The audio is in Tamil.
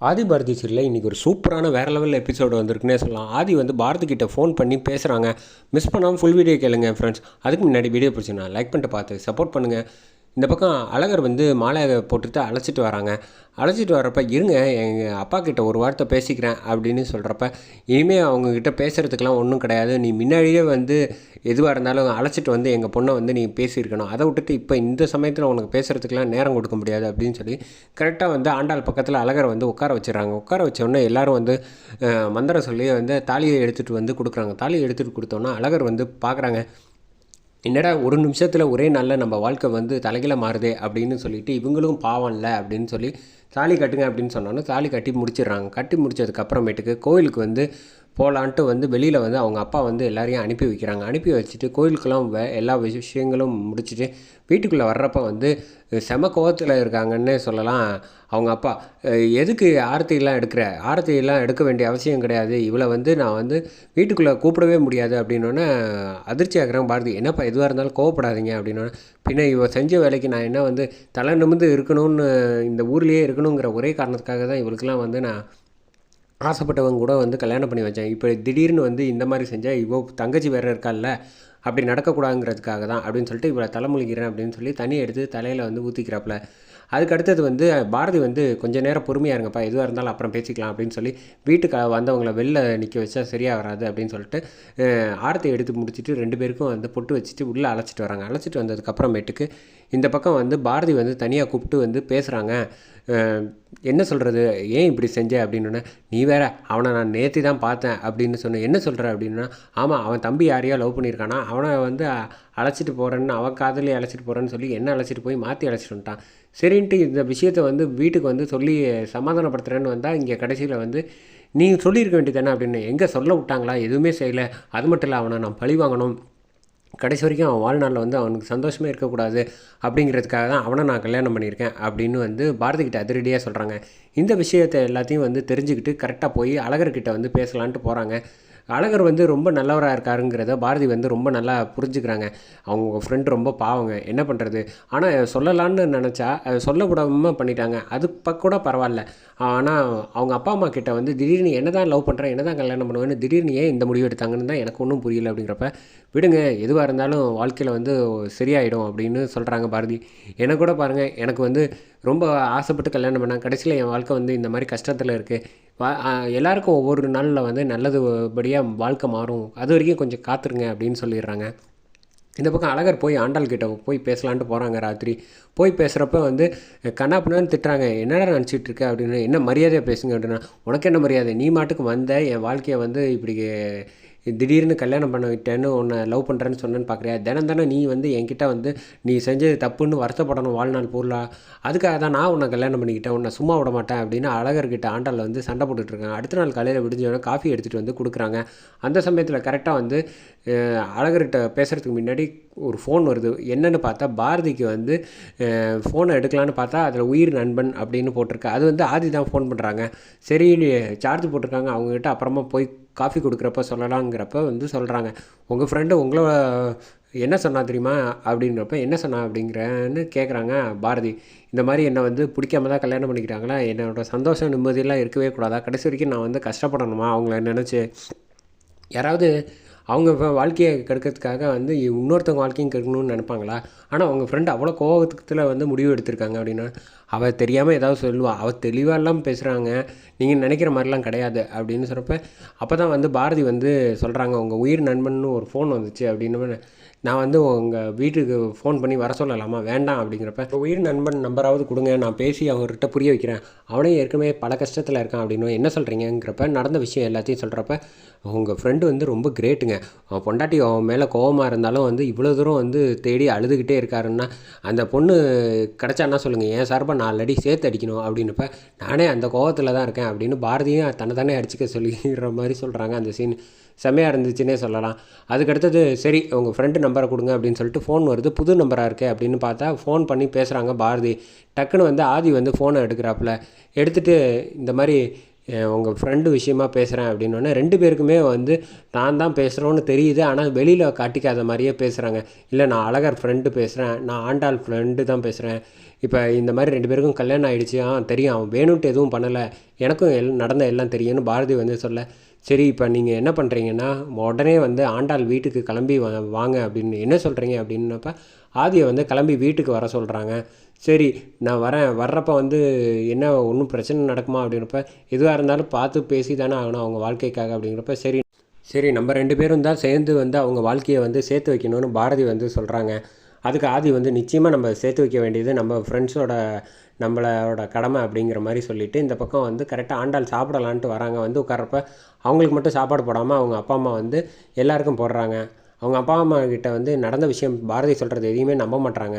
ஆதி பாரதி சீரியலில் இன்றைக்கி ஒரு சூப்பரான வேறு லெவலில் எபிசோடு வந்திருக்குன்னே சொல்லலாம். ஆதி வந்து பாரதி கிட்ட ஃபோன் பண்ணி பேசுகிறாங்க மிஸ் பண்ணாமல் ஃபுல் வீடியோ கேளுங்க ஃப்ரெண்ட்ஸ் அதுக்கு முன்னாடி வீடியோ பிடிச்சிங்கன்னா லைக் பண்ணிட்டு பார்த்து சப்போர்ட் பண்ணுங்கள் இந்த பக்கம் அழகர் வந்து மாலை போட்டுட்டு அழைச்சிட்டு வராங்க. அழைச்சிட்டு வரப்ப இருங்க எங்கள் அப்பா கிட்ட ஒரு வார்த்தை பேசிக்கிறேன் அப்படின்னு சொல்கிறப்ப இனிமேல் அவங்கக்கிட்ட பேசுகிறதுக்கெலாம் ஒன்றும் கிடையாது. நீ முன்னாடியே வந்து எதுவாக இருந்தாலும் அழைச்சிட்டு வந்து எங்கள் பொண்ணை வந்து நீ பேசியிருக்கணும். அதை விட்டுட்டு இப்போ இந்த சமயத்தில் உனக்கு பேசுகிறதுக்கெலாம் நேரம் கொடுக்க முடியாது அப்படின்னு சொல்லி கரெக்டாக வந்து ஆண்டாள் பக்கத்தில் அழகரை வந்து உட்கார வச்சிடறாங்க. உட்கார வச்சோடனே எல்லோரும் வந்து மந்திரம் சொல்லி வந்து தாலியை எடுத்துகிட்டு வந்து கொடுக்குறாங்க. தாலியை எடுத்துகிட்டு கொடுத்தோன்னா அழகர் வந்து பார்க்குறாங்க என்னடா ஒரு நிமிஷத்தில் ஒரே நாளில் நம்ம வாழ்க்கை வந்து தலைகீழ மாறுதே அப்படின்னு சொல்லிட்டு இவங்களும் பாவம்ல அப்படின்னு சொல்லி தாலி கட்டுங்க அப்படின்னு சொன்னோன்னே தாலி கட்டி முடிச்சிடுறாங்க. கட்டி முடிச்சதுக்கப்புறமேட்டுக்கு கோவிலுக்கு வந்து போகலான்ட்டு வந்து வெளியில் வந்து அவங்க அப்பா வந்து எல்லாரையும் அனுப்பி வைக்கிறாங்க. அனுப்பி வச்சுட்டு கோயிலுக்கெல்லாம் வே எல்லா விஷயங்களும் முடிச்சுட்டு வீட்டுக்குள்ளே வர்றப்ப வந்து செம கோவத்தில் இருக்காங்கன்னே சொல்லலாம். அவங்க அப்பா எதுக்கு ஆரத்தியெல்லாம் எடுக்கிற? ஆரத்தியெல்லாம் எடுக்க வேண்டிய அவசியம் கிடையாது. இவளை வந்து நான் வந்து வீட்டுக்குள்ளே கூப்பிடவே முடியாது. அப்படின்னோடனே அதிர்ச்சி ஆகிறாங்க. பாரதி என்னப்பா எதுவாக இருந்தாலும் கோவப்படாதீங்க. அப்படின்னோடனே பின்ன இவள் செஞ்ச வேலைக்கு நான் என்ன வந்து தலை நிமிர்ந்து இருக்கணும்னு இந்த ஊர்லேயே இருக்கணுங்கிற ஒரே காரணத்துக்காக தான் இவளுக்கெல்லாம் வந்து நான் ஆசைப்பட்டவங்க கூட வந்து கல்யாணம் பண்ணி வச்சேன். இப்போ திடீர்னு வந்து இந்த மாதிரி செஞ்சால் இவ்வளோ தங்கச்சி வேறு இருக்கால்ல அப்படி நடக்கக்கூடாதுங்கிறதுக்காக தான் அப்படின்னு சொல்லிட்டு இவளை தலைமுழிக்கிறேன் அப்படின்னு சொல்லி தண்ணி எடுத்து தலையில் வந்து ஊற்றிக்கிறாப்புல அதுக்கு அடுத்தது வந்து பாரதி வந்து கொஞ்ச நேரம் பொறுமையாக இருங்கப்பா எதுவாக இருந்தாலும் அப்புறம் பேசிக்கலாம் அப்படின்னு சொல்லி வீட்டுக்கு வந்தவங்கள வெளில நிற்க வச்சா சரியாக வராது அப்படின்னு சொல்லிட்டு ஆரத்தை எடுத்து முடிச்சுட்டு ரெண்டு பேருக்கும் வந்து பொட்டு வச்சுட்டு உள்ளே அழைச்சிட்டு வராங்க. அழைச்சிட்டு வந்ததுக்கப்புறமேட்டுக்கு இந்த பக்கம் வந்து பாரதி வந்து தனியாக கூப்பிட்டு வந்து பேசுகிறாங்க என்ன சொல்கிறது ஏன் இப்படி செஞ்ச? அப்படின்னா நீ வேற அவனை நான் நேற்று தான் பார்த்தேன் அப்படின்னு சொன்னேன் என்ன சொல்கிற அப்படின்னா ஆமாம் அவன் தம்பி யாரையோ லவ் பண்ணியிருக்கானா அவனை வந்து அழைச்சிட்டு போகிறேன்னு அவன் காதலி அழைச்சிட்டு போகிறேன்னு சொல்லி என்ன அழைச்சிட்டு போய் மாற்றி அழைச்சிட்டு வந்துட்டான். சரின்ட்டு இந்த விஷயத்தை வந்து வீட்டுக்கு வந்து சொல்லி சமாதானப்படுத்துகிறேன்னு வந்தால் இங்கே கடைசியில் வந்து நீ சொல்லியிருக்க வேண்டியதானே அப்படின்னு. எங்கே சொல்ல விட்டாங்களா? எதுவுமே செய்யலை. அது மட்டும் இல்லை அவனை நான் பழி வாங்கணும். கடைசி வரைக்கும் அவன் வாழ்நாளில் வந்து அவனுக்கு சந்தோஷமே இருக்கக்கூடாது. அப்படிங்கிறதுக்காக தான் அவனை நான் கல்யாணம் பண்ணியிருக்கேன். அப்படின்னு வந்து பாரதிக்கிட்ட அதிரடியாக சொல்கிறாங்க இந்த விஷயத்தை எல்லாத்தையும் வந்து தெரிஞ்சுக்கிட்டு கரெக்டாக போய் அழகர்கிட்ட வந்து பேசலான்ட்டு போகிறாங்க அழகர் வந்து ரொம்ப நல்லவராக இருக்காருங்கிறத பாரதி வந்து ரொம்ப நல்லா புரிஞ்சுக்கிறாங்க. அவங்க ஃப்ரெண்ட் ரொம்ப பாவங்க. என்ன பண்ணுறது ஆனால் சொல்லலான்னு நினச்சா சொல்லக்கூடாமல் பண்ணிட்டாங்க. அது கூட பரவாயில்ல. ஆனால் அவங்க அப்பா அம்மா கிட்ட வந்து திடீர்னு என்ன தான் லவ் பண்ணுறேன் என்ன தான் கல்யாணம் பண்ணுவேன்னு திடீர்னு ஏன் இந்த முடிவு எடுத்தாங்கன்னு தான் எனக்கு ஒன்றும் புரியல அப்படிங்கிறப்ப விடுங்க எதுவாக இருந்தாலும் வாழ்க்கையில் வந்து சரியாயிடும் அப்படின்னு சொல்கிறாங்க பாரதி. எனக்கு கூட பாருங்கள் எனக்கு வந்து ரொம்ப ஆசைப்பட்டு கல்யாணம் பண்ணேன் கடைசியில் என் வாழ்க்கை வந்து இந்த மாதிரி கஷ்டத்தில் இருக்குது எல்லாருக்கும் ஒவ்வொரு நாளில் வந்து நல்லதுபடியாக வாழ்க்கை மாறும். அது வரைக்கும் கொஞ்சம் காத்துருங்க அப்படின்னு சொல்லிடுறாங்க. இந்த பக்கம் அழகர் போய் ஆண்டாள் கிட்ட போய் பேசலான்ட்டு போகிறாங்க ராத்திரி. போய் பேசுகிறப்ப வந்து கண்ணா பின்னான்னு திட்டுறாங்க. என்னடா நினச்சிட்டு இருக்க? அப்படின்னு என்ன மரியாதையாக பேசுங்க. அப்படின்னா உனக்கு என்ன மரியாதை? நீ மாட்டுக்கு வந்த என் வாழ்க்கையை வந்து இப்படி திடீர்னு கல்யாணம் பண்ண விட்டேன்னு உன்னை லவ் பண்ணுறேன்னு சொன்னேன்னு பார்க்குறியா தினம் தானே நீ வந்து என்கிட்ட வந்து நீ செஞ்சது தப்புன்னு வருத்தப்படணும் வாழ்நாள் பொருளா அதுக்காக தான் நான் உன்னை கல்யாணம் பண்ணிக்கிட்டேன் உன்னை சும்மா விட மாட்டேன் அப்படின்னு அழகர்கிட்ட ஆண்டால் வந்து சண்டை போட்டுட்டு இருக்காங்க. அடுத்த நாள் காலையில் விடிஞ்சோடனே காஃபி எடுத்துகிட்டு வந்து கொடுக்குறாங்க. அந்த சமயத்தில் கரெக்டாக வந்து அழகர்கிட்ட பேசுகிறதுக்கு முன்னாடி ஒரு ஃபோன் வருது. என்னன்னு பார்த்தா பாரதிக்கு வந்து ஃபோனை எடுக்கலான்னு பார்த்தா அதில் உயிர் நண்பன் அப்படின்னு போட்டிருக்கு. அது வந்து ஆதி தான் ஃபோன் பண்ணுறாங்க சரி சார்ஜ் போட்டிருக்காங்க. அவங்ககிட்ட அப்புறமா போய் காஃபி கொடுக்குறப்ப சொல்லலாங்கிறப்ப வந்து சொல்கிறாங்க உங்கள் ஃப்ரெண்டு உங்களை என்ன சொன்னா தெரியுமா? அப்படின்றப்ப என்ன சொன்னா அப்படிங்கிறன்னு கேட்குறாங்க பாரதி. இந்த மாதிரி என்னை வந்து பிடிக்காம தான் கல்யாணம் பண்ணிக்கிறாங்களா என்னோட சந்தோஷம் நிம்மதியெல்லாம் இருக்கவே கூடாதா? கடைசி வரைக்கும் நான் வந்து கஷ்டப்படணுமா? அவங்கள நினச்சி. யாராவது அவங்க வாழ்க்கையை கெடுக்கிறதுக்காக வந்து இன்னொருத்தவங்க வாழ்க்கையும் கெடுக்கணும்னு நினைப்பாங்களா? ஆனால் அவங்க ஃப்ரெண்டு அவ்வளோ கோவத்தில் வந்து முடிவு எடுத்திருக்காங்க அப்படின்னா அவள் தெரியாமல் ஏதாவது சொல்லுவாள் அவள் தெளிவாக பேசுகிறாங்க நீங்கள் நினைக்கிற மாதிரிலாம் கிடையாது அப்படின்னு சொல்கிறப்ப அப்போ தான் வந்து பாரதி வந்து சொல்கிறாங்க உங்கள் உயிர் நண்பன்னு ஒரு ஃபோன் வந்துச்சு அப்படின்னு. நான் வந்து உங்கள் வீட்டுக்கு ஃபோன் பண்ணி வர சொல்லலாமா? வேண்டாம் அப்படிங்கிறப்ப உயிர் நண்பன் நம்பராவது கொடுங்க. நான் பேசி அவர்கிட்ட புரிய வைக்கிறேன். அவனே ஏற்கனவே பல கஷ்டத்தில் இருக்கான் அப்படின்னு என்ன சொல்கிறீங்கிறப்ப நடந்த விஷயம் எல்லாத்தையும் சொல்கிறப்ப உங்கள் ஃப்ரெண்டு வந்து ரொம்ப கிரேட்டுங்க அவன் பொண்டாட்டி அவன் மேலே கோவமாக இருந்தாலும் வந்து இவ்வளோ தூரம் வந்து தேடி அழுதுகிட்டே இருக்காருன்னா அந்த பொண்ணு கிடச்சான்னா சொல்லுங்கள் ஏன் சார்பாக நாலு அடி சேர்த்து அடிக்கணும் அப்படின்னப்ப நானே அந்த கோவத்தில் தான் இருக்கேன் அப்படின்னு பாரதியும் தன்னை தானே அடிச்சுக்க சொல்லிடுற மாதிரி சொல்கிறாங்க அந்த சீன் செம்மையாக இருந்துச்சுன்னே சொல்லலாம். அதுக்கடுத்தது சரி உங்கள் ஃப்ரெண்டு நம்பரை கொடுங்க அப்படின்னு சொல்லிட்டு ஃபோன் வருது. புது நம்பராக இருக்குது அப்படின்னு பார்த்தா ஃபோன் பண்ணி பேசுகிறாங்க பாரதி. டக்குன்னு வந்து ஆதி வந்து ஃபோனை எடுக்கிறாப்புல. எடுத்துகிட்டு இந்த மாதிரி உங்கள் ஃப்ரெண்டு விஷயமா பேசுகிறேன் அப்படின்னோடனே ரெண்டு பேருக்குமே வந்து நான் தான் பேசுகிறோன்னு தெரியுது. ஆனால் வெளியில் காட்டிக்காத மாதிரியே பேசுகிறாங்க இல்லை நான் அழகர் ஃப்ரெண்டு பேசுகிறேன் நான் ஆண்டாள் ஃப்ரெண்டு தான் பேசுகிறேன் இப்போ இந்த மாதிரி ரெண்டு பேருக்கும் கல்யாணம் ஆகிடுச்சு ஆ தெரியும். அவன் வேணும்ட்டு எதுவும் பண்ணலை. எனக்கும் எல் நடந்த எல்லாம் தெரியும்னு பாரதி வந்து சொல்ல. சரி இப்போ நீங்கள் என்ன பண்ணுறீங்கன்னா உடனே வந்து ஆண்டாள் வீட்டுக்கு கிளம்பி வா வாங்க அப்படின்னு என்ன சொல்கிறீங்க அப்படின்னப்ப ஆதியை வந்து கிளம்பி வீட்டுக்கு வர சொல்கிறாங்க சரி நான் வரேன். வர்றப்ப வந்து என்ன ஒன்றும் பிரச்சனை நடக்குமா அப்படின்றப்ப எதுவாக இருந்தாலும் பார்த்து பேசி தானே ஆகணும் அவங்க வாழ்க்கைக்காக அப்படிங்கிறப்ப சரி சரி நம்ம ரெண்டு பேரும் தான் சேர்ந்து வந்து அவங்க வாழ்க்கையை வந்து சேர்த்து வைக்கணும்னு பாரதி வந்து சொல்கிறாங்க அதுக்கு ஆதி வந்து நிச்சயமாக நம்ம சேர்த்து வைக்க வேண்டியது நம்ம ஃப்ரெண்ட்ஸோட நம்மளோட கடமை அப்படிங்கிற மாதிரி சொல்லிவிட்டு இந்த பக்கம் வந்து கரெக்டாக ஆண்டாள் சாப்பிடலான்ட்டு வராங்க. வந்து உட்காரப்ப அவங்களுக்கு மட்டும் சாப்பாடு போடாமல் அவங்க அப்பா அம்மா வந்து எல்லாருக்கும் போடுறாங்க. அவங்க அப்பா அம்மா கிட்ட வந்து நடந்த விஷயம் பாரதி சொல்கிறது எதையுமே நம்ப மாட்றாங்க.